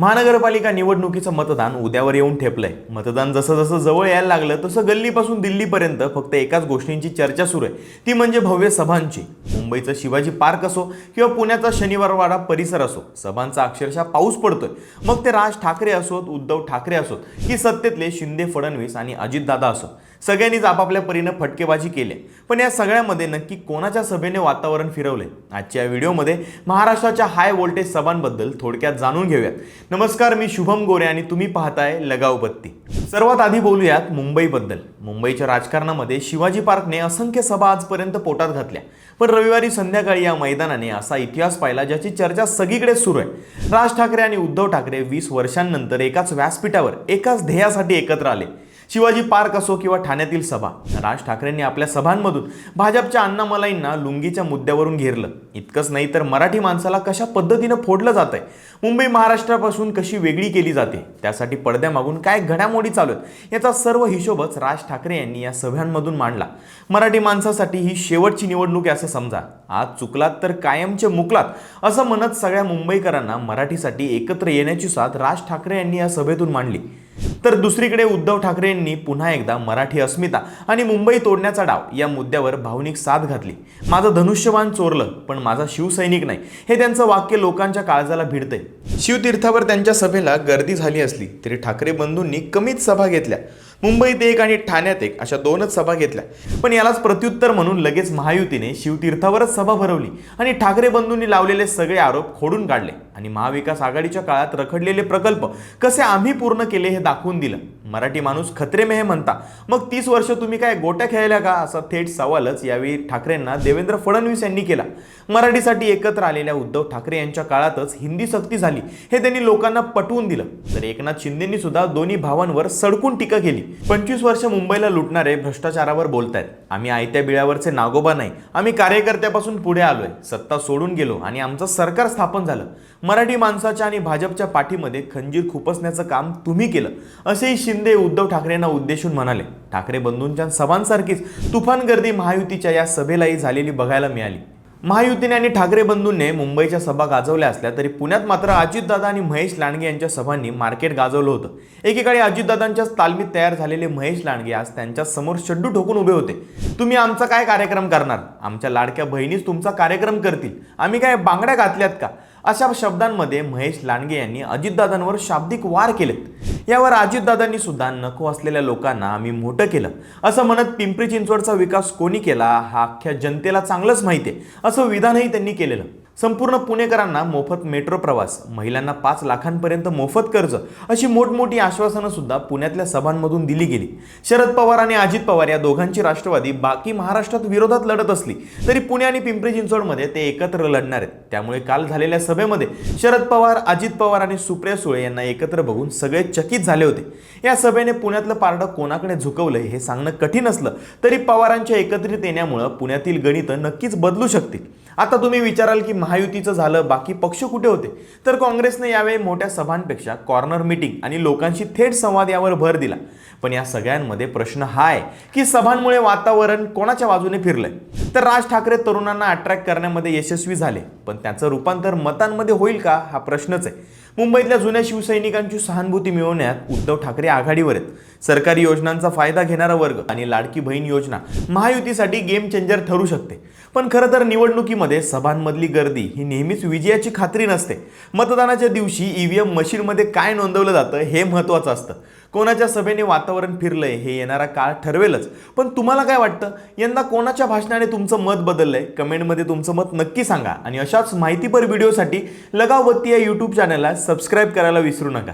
महानगरपालिका निवडणुकीचं मतदान उद्यावर येऊन ठेपलंय. मतदान जसं जसं जवळ यायला लागलं तसं गल्लीपासून दिल्लीपर्यंत फक्त एकाच गोष्टींची चर्चा सुरू आहे. ती म्हणजे भव्य सभांची. मुंबईचं शिवाजी पार्क असो किंवा पुण्याचा शनिवारवाडा परिसर असो सभांचा अक्षरशः पाऊस पडतोय. मग ते राज ठाकरे असोत उद्धव ठाकरे असोत की सत्तेतले शिंदे फडणवीस आणि अजितदादा असो सगळ्यांनीच आपापल्या परीनं फटकेबाजी केली पण या सगळ्यामध्ये नक्की कोणाच्या सभेने वातावरण फिरवले आजच्या व्हिडिओमध्ये महाराष्ट्राच्या हाय व्होल्टेज सभांबद्दल थोडक्यात जाणून घेऊयात. नमस्कार मी शुभम गोरे आणि तुम्ही पाहताय लगाव बत्ती. सर्वात आधी बोलूयात मुंबईबद्दल. मुंबईच्या राजकारणामध्ये शिवाजी पार्कने असंख्य सभा आजपर्यंत पोटात घातल्या. पण रविवारी संध्याकाळी या मैदानाने असा इतिहास पाहिला ज्याची चर्चा सगळीकडे सुरू आहे. राज ठाकरे आणि उद्धव ठाकरे वीस वर्षांनंतर एकाच व्यासपीठावर एकाच ध्येयासाठी एकत्र आले. शिवाजी पार्क असो किंवा ठाण्यातील सभा राज ठाकरेंनी आपल्या सभांमधून भाजपच्या अण्णामलाईंना लुंगीच्या मुद्द्यावरून घेरलं. इतकंच नाही तर मराठी माणसाला कशा पद्धतीनं फोडलं जात आहे मुंबई महाराष्ट्रापासून कशी वेगळी केली जाते? त्यासाठी पडद्यामागून काय घडामोडी चालू आहेत याचा सर्व हिशोबच राज ठाकरे यांनी या सभांमधून मांडला. मराठी माणसासाठी ही शेवटची निवडणूक आहे असं समजा. आज चुकलात तर कायमचे मुकलात असं म्हणत सगळ्या मुंबईकरांना मराठीसाठी एकत्र येण्याची साथ राज ठाकरे यांनी या सभेतून मांडली. तर दुसरीकडे उद्धव ठाकरेंनी पुन्हा एकदा मराठी अस्मिता आणि मुंबई तोडण्याचा डाव या मुद्द्यावर भावनिक साथ घातली. माझं धनुष्यबाण चोरलं पण माझा शिवसैनिक नाही. हे त्यांचं वाक्य लोकांच्या काळजाला भिडतंय. शिवतीर्थावर त्यांच्या सभेला गर्दी झाली असली तरी ठाकरे बंधूंनी कमीच सभा घेतल्या. मुंबईत एक आणि ठाण्यात एक अशा दोनच सभा घेतल्या. पण यालाच प्रत्युत्तर म्हणून लगेच महायुतीने शिवतीर्थावरच सभा भरवली आणि ठाकरे बंधूंनी लावलेले सगळे आरोप खोडून काढले. आणि महाविकास आघाडीच्या काळात रखडलेले प्रकल्प कसे आम्ही पूर्ण केले हे दाखवून दिलं. मराठी माणूस खत्रे में हे म्हणता. मग तीस वर्ष तुम्ही काय गोट्या खेळल्या का? असा थेट सवालच यावेळी ठाकरेंना देवेंद्र फडणवीस यांनी केला. मराठीसाठी एकत्र आलेल्या उद्धव ठाकरे यांच्या काळातच हिंदी सक्ती झाली. हे त्यांनी लोकांना पटवून दिलं. तर एकनाथ शिंदेंनी सुद्धा दोन्ही भावांवर सडकून टीका केली. पंचवीस वर्ष मुंबईला लुटणारे भ्रष्टाचारावर बोलतायत. आम्ही आयत्या बिळावरचे नागोबा नाही. आम्ही कार्यकर्त्यापासून पुढे आलोय. सत्ता सोडून गेलो आणि आमचं सरकार स्थापन झालं. मराठी माणसाच्या आणि भाजपच्या पाठीमध्ये खंजीर खुपसण्याचं काम तुम्ही केलं असेही शिंदे उद्धव ठाकरेंना उद्देशून म्हणाले. ठाकरे बंधूंच्या सभांसारखीच तुफान गर्दी महायुतीच्या या सभेलाही झालेली बघायला मिळाली. महायुतीने आणि ठाकरे बंधूंनी मुंबईच्या सभा गाजवल्या असल्या तरी पुण्यात मात्र अजितदादा आणि महेश लांडगे यांच्या सभांनी मार्केट गाजवलं होतं. एकेकाळी अजितदादांच्याच तालमीत तयार झालेले महेश लांडगे आज त्यांच्यासमोर शड्डू ठोकून उभे होते. तुम्ही आमचा काय कार्यक्रम करणार? आमच्या लाडक्या बहिणीच तुमचा कार्यक्रम करतील. आम्ही काय बांगड्या घातल्यात का? अशा शब्दांमध्ये महेश लांडगे यांनी अजितदादांवर शाब्दिक वार केलेत. यावर अजितदादांनी सुद्धा नको असलेल्या लोकांना आम्ही मोठं केलं. असं म्हणत पिंपरी चिंचवडचा विकास कोणी केला हा अख्ख्या जनतेला चांगलंच माहिती आहे. असं विधानही त्यांनी केलेलं. संपूर्ण पुणेकरांना मोफत मेट्रो प्रवास महिलांना पाच लाखांपर्यंत मोफत कर्ज अशी मोठमोठी आश्वासनं सुद्धा पुण्यातल्या सभांमधून दिली गेली. शरद पवार आणि अजित पवार या दोघांची राष्ट्रवादी बाकी महाराष्ट्रात विरोधात लढत असली तरी पुणे आणि पिंपरी चिंचवडमध्ये ते एकत्र लढणार आहेत. त्यामुळे काल झालेल्या सभेमध्ये शरद पवार अजित पवार आणि सुप्रिया सुळे यांना एकत्र बघून सगळे चकित झाले होते. या सभेने पुण्यातलं पारडं कोणाकडे झुकवलं हे सांगणं कठीण असलं तरी पवारांच्या एकत्रित येण्यामुळं पुण्यातील गणितं नक्कीच बदलू शकतील. आता तुम्ही विचाराल की महायुतीचं झालं बाकी पक्ष कुठे होते? तर काँग्रेसने यावेळी मोठ्या सभांपेक्षा कॉर्नर मीटिंग आणि लोकांशी थेट संवाद यावर भर दिला. पण या सगळ्यांमध्ये प्रश्न हा आहे की सभांमुळे वातावरण कोणाच्या बाजूने फिरलंय? तर राज ठाकरे तरुणांना अट्रॅक्ट करण्यामध्ये यशस्वी झाले. पण त्याचं रूपांतर मतांमध्ये होईल का? हा प्रश्नच आहे. मुंबईतल्या जुन्या शिवसैनिकांची सहानुभूती मिळवण्यात उद्धव ठाकरे आघाडीवर आहेत. सरकारी योजनांचा फायदा घेणारा वर्ग आणि लाडकी बहीण योजना महायुतीसाठी गेम चेंजर ठरू शकते. पण खरं तर निवडणुकीमध्ये सभांमधली गर्दी ही नेहमीच विजयाची खात्री नसते. मतदानाच्या दिवशी ईव्हीएम मशीनमध्ये काय नोंदवलं जातं हे महत्त्वाचं असतं. कोणाच्या सभेने वातावरण फिरलंय हे येणारा काळ ठरवेलच. पण तुम्हाला काय वाटतं? यंदा कोणाच्या भाषणाने तुमचं मत बदललंय? कमेंटमध्ये तुमचं मत नक्की सांगा आणि अशाच माहितीपर व्हिडिओसाठी लगावती या यूट्यूब चॅनलला सबस्क्राईब करायला विसरू नका.